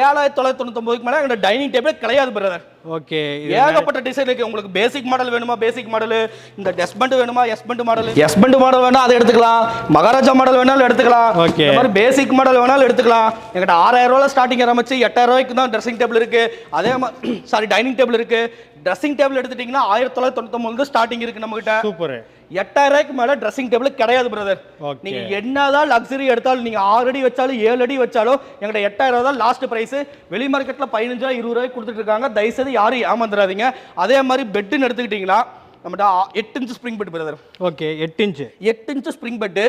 ஏழாயிரத்தி தொள்ளாயிரத்தி தொண்ணூத்தொம்பதுக்கு மேலே எங்களோட டைனிங் டேபிள் கிடையாது பிரதர் ஓகே ஏகப்பட்ட டிசைன் இருக்கு. உங்களுக்கு பேசிக் மாடல் வேணுமா? பேசிக் மாடல் இந்த டெஸ்பண்ட் வேணுமா? எஸ்பண்ட் மாடல் எஸ்பண்ட் மாடல் வேணா அதை எடுத்துக்கலாம். மகாராஜா மாடல் வேணாலும் எடுத்துக்கலாம். இந்த மாதிரி பேசிக் மாடல் வேணாலும் எடுத்துக்கலாம். எங்கிட்ட ஆறாயிரம் ரூபாய் ஸ்டார்டிங் ஆரம்பிச்சு எட்டாயிரம் ரூபாய்க்கு தான் ட்ரெஸ்ஸிங் டேபிள் இருக்கு. அதே மாதிரி சாரி டைனிங் டேபிள் இருக்கு. ட்ரெஸ்ஸிங் டேபிள் எடுத்துட்டீங்கன்னா ஆயிரத்தி தொள்ளாயிரத்தி தொண்ணூத்தொம்பது ஸ்டார்டிங் இருக்கு நம்ம கிட்ட சூப்பர். எட்டாயிரம் ரூபாய்க்கு மேல ட்ரெஸ்ஸிங் டேபிள் கிடையாது பிரதர். நீங்க என்னதான் லக்ஸரி எடுத்தாலும் நீங்க ஆறு அடி வச்சாலும் ஏழு அடி வச்சாலும் எங்கிட்ட எட்டாயிரம் தான் லாஸ்ட் பிரைஸ் வெளி மார்க்கெட்ல பதினஞ்சு ரூபாய் இருபது ரூபாய் கொடுத்துட்டு இருக்காங்க. தயவுசெய்து யாரும் ஏமாந்துடாதீங்க அதே மாதிரி பெட்டுன்னு எடுத்துக்கிட்டீங்களா நம்மகிட்ட எட்டு inch spring bed brother okay எட்டு இன்ச்சு எட்டு inch spring bed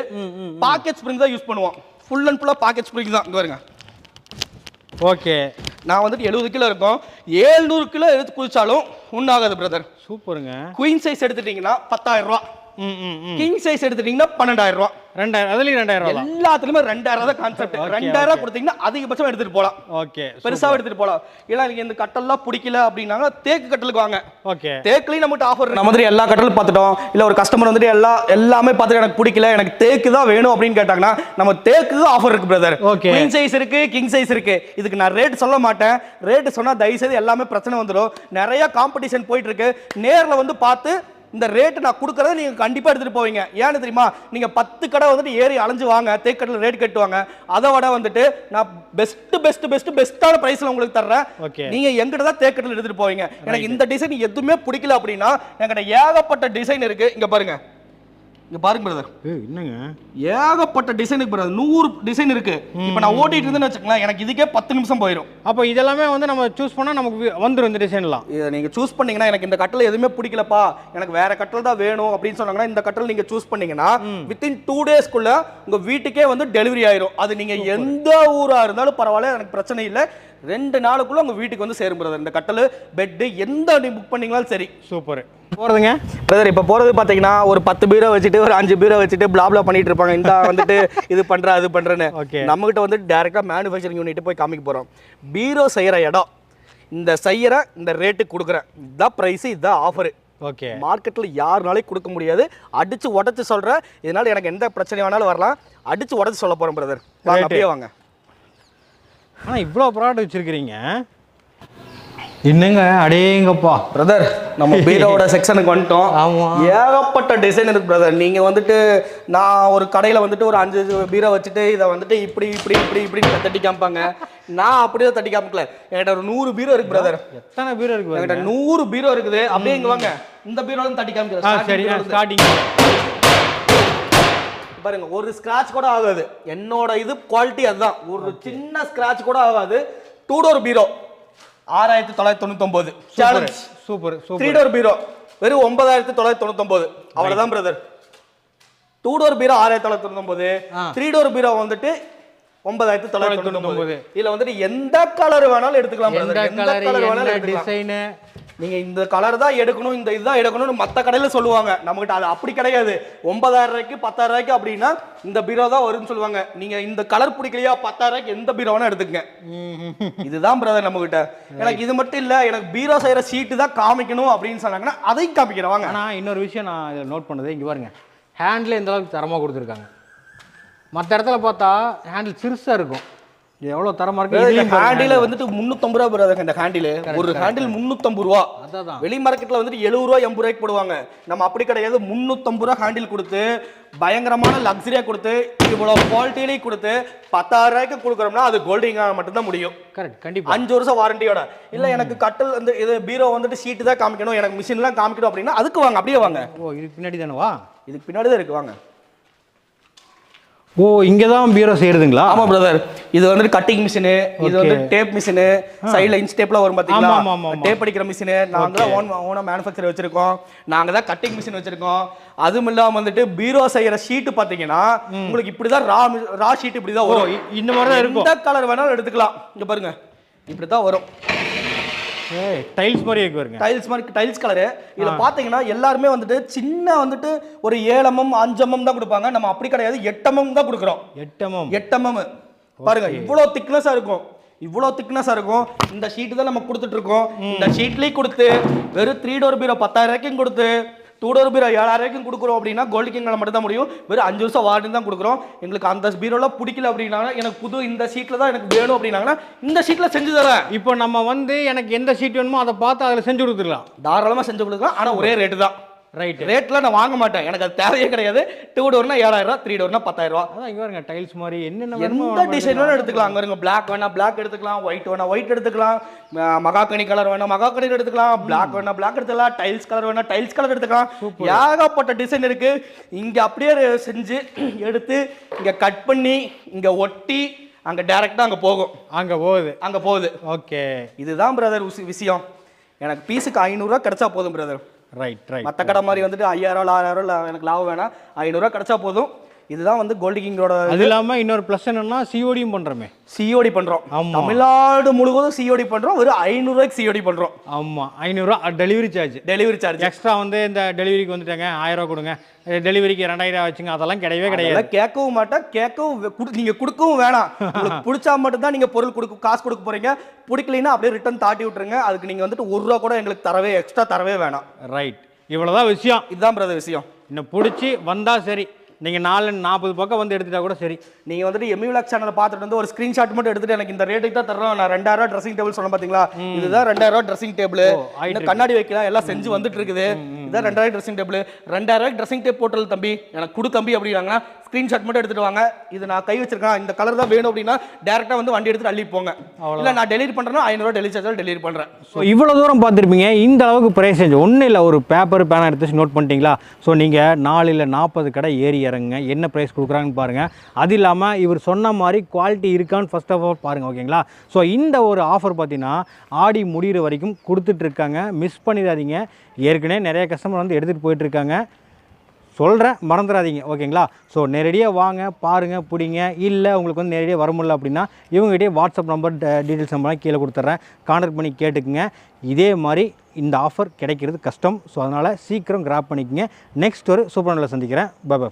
pocket spring தான் யூஸ் பண்ணுவோம். ஃபுல் அண்ட் ஃபுல்லாக பாக்கெட் ஸ்ப்ரிங் தான். இங்க பாருங்க. ஓகே. நான் வந்துட்டு எழுபது கிலோ இருக்கும். ஏழ்நூறு கிலோ எடுத்து குதிச்சாலும் ஒன்றாகாது பிரதர் சூப்பருங்க. குயின் சைஸ் எடுத்துட்டீங்கன்னா பத்தாயிரம் ரூபா. கிங் சைஸ் எடுத்துட்டீங்கன்னா பன்னெண்டாயிரம் ரூபா. ரெண்டாயிரம் அதுலேயும் ரெண்டாயிரம் ரூபா தான் எல்லாத்துலயுமே ரெண்டாயிரம் தான் கான்செப்ட் Okay, ரெண்டாயிரம் ரூபாய் okay. கொடுத்தீங்கன்னா அதிகபட்சம் எடுத்துட்டு போலாம். ஓகே பெருசா எடுத்துட்டு போலாம். இல்ல நீங்க இந்த கட்டல்லாம் பிடிக்கல அப்படின்னாங்க தேக்கு கட்டலுக்கு வாங்க. ஓகே தேக்குலயும் நம்மகிட்ட ஆஃபர் நம்ம மாதிரி எல்லா கட்டலும் பார்த்துட்டோம். இல்ல ஒரு கஸ்டமர் வந்துட்டு எல்லா எல்லாமே பார்த்துட்டு எனக்கு பிடிக்கல எனக்கு தேக்கு தான் வேணும் அப்படின்னு கேட்டாங்கன்னா நம்ம தேக்கு ஆஃபர் இருக்கு பிரதர் Okay. குயின் சைஸ் இருக்கு கிங் சைஸ் இருக்கு. இதுக்கு நான் ரேட் சொல்ல மாட்டேன். ரேட் சொன்னா தயவு செய்து எல்லாமே பிரச்சனை வந்துடும். நிறைய காம்படிஷன் போயிட்டு இருக்கு. நேர்ல வந்து பார்த்து இந்த ரேட் நான் கொடுக்கறத நீங்க கண்டிப்பா எடுத்துட்டு போவீங்க. ஏன்னு தெரியுமா? நீங்க பத்து கடை வந்துட்டு ஏறி அலைஞ்சு வாங்க தேக்கடையில் ரேட் கட்டுவாங்க. அதை விட வந்துட்டு நான் பெஸ்ட் பெஸ்ட் பெஸ்ட் பெஸ்ட்டான பிரைஸ்ல உங்களுக்கு தர்றேன். Okay. நீங்க எங்கிட்ட தான் தேக்கடையில் எடுத்துட்டு போவீங்க. எனக்கு இந்த டிசைன் எதுவுமே பிடிக்கல அப்படின்னா என்கிட்ட ஏகப்பட்ட டிசைன் இருக்கு. இங்க பாருங்க. இங்க பாருங்க பிரதர் என்னங்க? ஏகப்பட்ட டிசைன் இருக்கு பிரதர் நூறு டிசைன் இருக்கு. இப்போ நான் ஓட்டிட்டு இருந்தேன்னு வச்சுக்கலாம் எனக்கு இதுக்கே பத்து நிமிஷம் போயிடும் அப்போ இதெல்லாமே வந்து நம்ம சூஸ் பண்ணால் நமக்கு வி- வந்துரும் இந்த டிசைன்லாம் இதை நீங்க சூஸ் பண்ணீங்கன்னா எனக்கு இந்த கட்டில் எதுவுமே பிடிக்கலப்பா. எனக்கு வேற கட்டில் தான் வேணும் அப்படின்னு சொன்னாங்கன்னா இந்த கட்டில் நீங்க சூஸ் பண்ணீங்கன்னா வித்தின் டூ டேஸ்க்குள்ள உங்க வீட்டுக்கே வந்து டெலிவரி ஆயிரும். அது நீங்க எந்த ஊரா இருந்தாலும் பரவாயில்ல எனக்கு பிரச்சனை இல்லை. ரெண்டு நாளுக்குள்ள உங்க வீட்டுக்கு வந்து சேரும் பிரதர் இந்த கட்டில் பெட்டு எந்த நீ புக் பண்ணீங்களாலும் சரி. சூப்பர் போகிறதுங்க பிரதர் இப்போ போகிறது பார்த்தீங்கன்னா ஒரு பத்து பீரோ வச்சுட்டு ஒரு அஞ்சு பீரோ வச்சுட்டு பிளாப்லா பண்ணிட்டு இருப்பாங்க. இந்த வந்துட்டு இது பண்ற அது பண்றேன்னு. Okay. நம்மகிட்ட வந்து டேரெக்டாக மேனுஃபேக்சரிங் யூனிட் போய் காமிக்க போகிறோம் பீரோ செய்கிற இடம். இந்த செய்யற இந்த ரேட்டுக்கு கொடுக்குறேன். இதுதான் ப்ரைஸு இதுதான் ஆஃபரு ஓகே மார்க்கெட்டில் யாருனாலையும் கொடுக்க முடியாது. அடிச்சு உடச்சு சொல்கிறேன் இதனால எனக்கு எந்த பிரச்சனை வேணாலும் வரலாம். அடிச்சு உடச்சு சொல்ல போகிறேன் பிரதர். அப்படியே வாங்க. ஆனால் இவ்வளோ ப்ராடக்ட் வச்சுருக்கிறீங்க. என்னங்க? அடேங்கப்பா. பிரதர் நம்ம பீரோவோட செக்ஷனுக்கு வந்துட்டோம். ஆமா. ஏகப்பட்ட டிசைன் இருக்கு பிரதர் நீங்க வந்துட்டு நான் ஒரு கடையில வந்துட்டு ஒரு அஞ்சு பீரோ வச்சுட்டு இதை வந்துட்டு இப்படி இப்படி இப்படி இப்படி தட்டி காமிப்பாங்க. நான் அப்படியே தட்டி காமிக்கல. என்கிட்ட ஒரு நூறு பீரோ இருக்கு பிரதர் எத்தனை பேர் இருக்கு என்கிட்ட. நூறு பீரோ இருக்குது. அப்படியே இங்க வாங்க. இந்த பீரோல தட்டி காமிக்கிறேன். சரி. ஸ்டார்டிங் பாருங்க ஒரு ஸ்கிராட்ச் கூட ஆகாது. என்னோட இது குவாலிட்டி அதுதான். ஒரு சின்ன ஸ்கிராட்ச் கூட ஆகாது. டூ டோர் பீரோ ஆறாயிரத்தி தொள்ளாயிரத்தி தொண்ணூத்தொன்பது. Challenge super three door bureau வெறும் ஒன்பதாயிரத்தி தொள்ளாயிரத்தி தொண்ணூத்தொன்பது. அவ்வளவுதான் பிரதர் டூ டோர் பீரோ ஆறாயிரத்தி தொள்ளாயிரத்தி தொண்ணூத்தொன்பது. ஆ. த்ரீ டோர் பீரோ வந்துட்டு ஒன்பதாயிரத்தி தொள்ளாயிரத்தி தொண்ணூத்தொன்பது. இதுல வந்துட்டு எந்த கலர் வேணாலும் எடுத்துக்கலாம். எந்த கலர் வேணாலும் டிசைனு நீங்க இந்த கலர் தான் எடுக்கணும் இந்த இதுதான் எடுக்கணும்னு மத்த கடையில சொல்லுவாங்க. நம்மகிட்ட அது அப்படி கிடையாது. ஒன்பதாயிரம் ரூபாய்க்கு பத்தாயிரம் ரூபாய்க்கு அப்படின்னா இந்த பீரோ தான் வரும்னு சொல்லுவாங்க. நீங்க இந்த கலர் பிடிக்கலையா பத்தாயிரம் ரூபாய்க்கு எந்த பீரோ வேணா எடுத்துக்கங்க. இதுதான் பிரதர் நம்ம கிட்ட எனக்கு இது மட்டும் இல்ல எனக்கு பீரோ செய்யற சீட்டு தான் காமிக்கணும் அப்படின்னு சொன்னாங்கன்னா அதையும் காமிக்கிறேன் வாங்க. ஆனால் இன்னொரு விஷயம் நான் இதில் நோட் பண்ணது. இங்கே பாருங்க. ஹேண்டில் எந்த அளவுக்கு தரமாக கொடுத்துருக்காங்க. மற்ற இடத்துல பார்த்தா ஹேண்டில் சிறுசாக இருக்கும். எவ்வளோ தரமாக இருக்கு ஹேண்டில வந்துட்டு முந்நூத்தம்பது ரூபா பிரதர் இந்த ஹேண்டில் ஒரு ஹேண்டில் முந்நூத்தம்பது ரூபா. அதான் வெளி மார்க்கெட்ல வந்துட்டு எழுபது ரூபா எண்பது ரூபாய்க்கு போடுவாங்க. நம்ம அப்படி கிடையாது. முந்நூத்தம்பது ரூபா ஹேண்டில் கொடுத்து பயங்கரமான லக்ஸரியா கொடுத்து இவ்வளவு குவாலிட்டியிலையும் கொடுத்து பத்தாயிரம் ரூபாய்க்கு கொடுக்குறோம்னா அது கோல்டிங்கா மட்டும்தான் முடியும். கரெக்ட் கண்டிப்பாக அஞ்சு வருஷம் வாரண்டியோட இல்ல எனக்கு கட்டல் வந்து இது பீரோ வந்துட்டு சீட்டு தான் காமிக்கணும். எனக்கு மிஷின்லாம் காமிக்கணும் அப்படின்னா அதுக்கு வாங்க அப்படியே வாங்க. ஓ இதுக்கு பின்னாடி தானேவா இதுக்கு பின்னாடி தான் இருக்கு வாங்க. ஓ இங்கே தான் பீரோ செய்கிறதுங்களா ஆமா பிரதர் இது வந்துட்டு கட்டிங் மிஷினு இது வந்து. டேப் மிஷினு சைடுல இன்ச் டேப்ல வரும் ஆமா. டேப் அடிக்கிற மிஷினு நாங்க தான் ஓன் ஓனா மேனுஃபேக்சர் வச்சிருக்கோம். நாங்க தான் கட்டிங் மிஷின் வச்சிருக்கோம். அதுவும் இல்லாம வந்துட்டு பீரோ செய்யற ஷீட் பாத்தீங்கன்னா உங்களுக்கு இப்படிதான் ரா ரா ஷீட் இப்படிதான் ஓ வரும். இந்த மாதிரி தான் இருக்கும் கலர் வேணாலும் எடுத்துக்கலாம். இங்க பாருங்க. இப்படிதான் வரும். டைல்ஸ் மாதிரி இருக்கு டைல்ஸ் மாதிரி டைல்ஸ் கலரு இதுல பாத்தீங்கன்னா எல்லாருமே வந்துட்டு சின்ன வந்துட்டு ஒரு ஏழமம் அஞ்சமம் தான் கொடுப்பாங்க. நம்ம அப்படி கிடையாது. எட்டமம் தான் கொடுக்குறோம். எட்டமம். எட்டமம். பாருங்க இவ்வளோ திக்னஸா இருக்கும். இவ்வளோ திக்னஸா இருக்கும். இந்த ஷீட் தான் நம்ம கொடுத்துட்டு இருக்கோம். இந்த ஷீட்லயும் கொடுத்து வெறும் த்ரீ டோர் பீரோ பத்தாயிரம் ரூபாய்க்கும் கொடுத்து டூ டோர் பீரோ ஏழாயிரம் கொடுக்குறோம் அப்படின்னா கோல்டு கிங்கில் மட்டும் தான் முடியும். வெறும் அஞ்சு வருஷம் வாரண்டி தான் கொடுக்குறோம். எங்களுக்கு அந்த பீரோலாம் பிடிக்கல அப்படின்னா எனக்கு புது இந்த சீட்டில் தான் எனக்கு வேணும் அப்படின்னாங்கன்னா இந்த சீட்டில் செஞ்சு தரேன். இப்போ நம்ம வந்து எனக்கு எந்த சீட் வேணுமோ அதை பார்த்து அதில் செஞ்சு கொடுத்துடலாம். தாராளமாக செஞ்சு கொடுக்கலாம். ஆனால் ஒரே ரேட்டு தான். ரைட்டு ரேட்ல நான் வாங்க மாட்டேன். எனக்கு அது தேவையே கிடையாது. டூ டோர்னா ஏழாயிரம் ரூபா த்ரீ டோர்னா பத்தாயிரம் ரூபா. அதான் இங்கே பாருங்க டைல்ஸ் மாதிரி என்னென்ன வேணுமோ எந்த டிசைன் வேணா எடுத்துக்கலாம். அங்க இருங்க பிளாக் வேணா பிளாக் எடுத்துக்கலாம். ஒயிட் வேணா ஒயிட் எடுத்துக்கலாம். மகாக்கனி கலர் வேணா மகாக்கனி எடுத்துக்கலாம். பிளாக் வேணா பிளாக் எடுத்துக்கலாம். டைல்ஸ் கலர் வேணா டைல்ஸ் கலர் எடுத்துக்கலாம். ஏகப்பட்ட டிசைன் இருக்கு. இங்க அப்படியே செஞ்சு எடுத்து இங்க கட் பண்ணி இங்க ஒட்டி அங்க டைரக்டா அங்க போகும். அங்கே போகுது. அங்க போகுது. ஓகே இதுதான் பிரதர் விஷயம். எனக்கு பீஸுக்கு ஐநூறுரூவா கிடைச்சா போதும் பிரதர் ரைட் ரைட் மற்ற கடை மாதிரி வந்துட்டு ஐயாயிரம் ஆறாயிரம் எனக்கு லாபம் வேணாம். ஐநூறுரூவா கிடைச்சா போதும். இதுதான் வந்து கோல்டு கிங்கோட அது இல்லாமல் இன்னொரு ப்ளஸ் என்னன்னா சிஓடியும் பண்ணுறோமே சிஓடி பண்றோம். ஆமா. தமிழ்நாடு முழுவதும் சிஓடி பண்றோம். வெறும் ஐநூறுரூவாய்க்கு சிஓடி பண்றோம். ஆமாம் ஐநூறுரூவா delivery charge delivery charge extra வந்து இந்த டெலிவரிக்கு வந்துட்டாங்க. ஆயிரம் ரூபா கொடுங்க. டெலிவரிக்கு ரெண்டாயிரம் வச்சுங்க. அதெல்லாம் கிடையவே கிடையாது. கேட்கவும் மாட்டேன். கேட்கவும் வே- குடு- நீங்க கொடுக்கவும் வேணாம். உங்களுக்கு பிடிச்சா மட்டும் தான் நீங்க பொருள் கொடுக்க காசு கொடுக்க போறீங்க. பிடிக்கலைன்னா அப்படியே ரிட்டர்ன் தாட்டி விட்டுருங்க. அதுக்கு நீங்க வந்துட்டு ஒரு ரூபா கூட எங்களுக்கு தரவே எக்ஸ்ட்ரா தரவே வேணாம். ரைட் இவ்வளோதான் விஷயம். இதுதான் பிரதர் விஷயம். இன்னும் பிடிச்சி வந்தால் சரி. நீங்கள் நாலு நாற்பது பக்கம் வந்து எடுத்துட்டா கூட சரி. நீங்க வந்துட்டு எம்இ விளாக் சேனலை பார்த்துட்டு வந்து ஒரு ஸ்கிரீன்ஷாட் மட்டும் எடுத்துட்டு எனக்கு இந்த ரேட்டுக்கு தான் தர்றோம். நான் ரெண்டாயிரம் ட்ரெஸ்ஸிங் டேபிள் சொன்னேன் பாத்தீங்களா? இதுதான் ரெண்டாயிரம் ட்ரெஸ்ஸிங் டேபிள் இன்னும் கண்ணாடி வைக்கலாம். எல்லாம் செஞ்சு வந்துட்டு இருக்குது. இதான் ரெண்டாயிரம் ட்ரெஸ்ஸிங் டேபிள் ரெண்டாயிரம் ட்ரெஸ்ஸிங் டேப் போட்டல் தம்பி. எனக்கு கொடு தம்பி அப்படின்னாங்கன்னா ஸ்கிரீன்ஷாட் மட்டும் எடுத்துட்டு வாங்க. இது நான் கை வச்சிருக்கேன். இந்த கலர் தான் வேணும் அப்படின்னா டேரக்டா வந்து வண்டி எடுத்துட்டு அள்ளி போங்க. இல்ல நான் டெலிவரி பண்றேன்னா ஐநூறுவா டெலிவரி சார்ஜ் டெலிவரி பண்றேன். ஸோ இவ்வளோ தூரம் பார்த்துருப்பீங்க. இந்த அளவுக்கு ப்ரைஸ் ரேஞ்ச் ஒன்றும் இல்லை ஒரு பேப்பர் பேனா எடுத்து நோட் பண்ணிட்டீங்களா? ஸோ நீங்கள் நாலு இல்லை நாற்பது கடை ஏறி இறங்குங்க. என்ன ப்ரைஸ் கொடுக்குறாங்கன்னு பாருங்கள் அது இல்லாமல் இவர் சொன்ன மாதிரி குவாலிட்டி இருக்கான்னு ஃபர்ஸ்ட் ஆஃப் ஆல் பாருங்கள் ஓகேங்களா ஸோ இந்த ஒரு ஆஃபர் பார்த்தீங்கன்னா ஆடி முடிகிற வரைக்கும் கொடுத்துட்ருக்காங்க மிஸ் பண்ணிடாதீங்க. ஏற்கனவே நிறைய கஸ்டமர் வந்து எடுத்துகிட்டு போயிட்டுருக்காங்க சொல்கிறேன் மறந்துடாதீங்க ஓகேங்களா? ஸோ நேரடியாக வாங்க பாருங்கள் பிடிங்க. இல்லை உங்களுக்கு வந்து நேரடியாக வர முடியல அப்படின்னா இவங்ககிட்டே வாட்ஸ்அப் நம்பர் டீட்டெயில்ஸ் நம்பர்லாம் கீழே கொடுத்துட்றேன் கான்டாக்ட் பண்ணி கேட்டுக்குங்க. இதே மாதிரி இந்த ஆஃபர் கிடைக்கிறது கஷ்டம். ஸோ அதனால் சீக்கிரம் கிராப் பண்ணிக்கங்க. நெக்ஸ்ட் ஒரு சூப்பர் நல்ல சந்திக்கிறேன். By by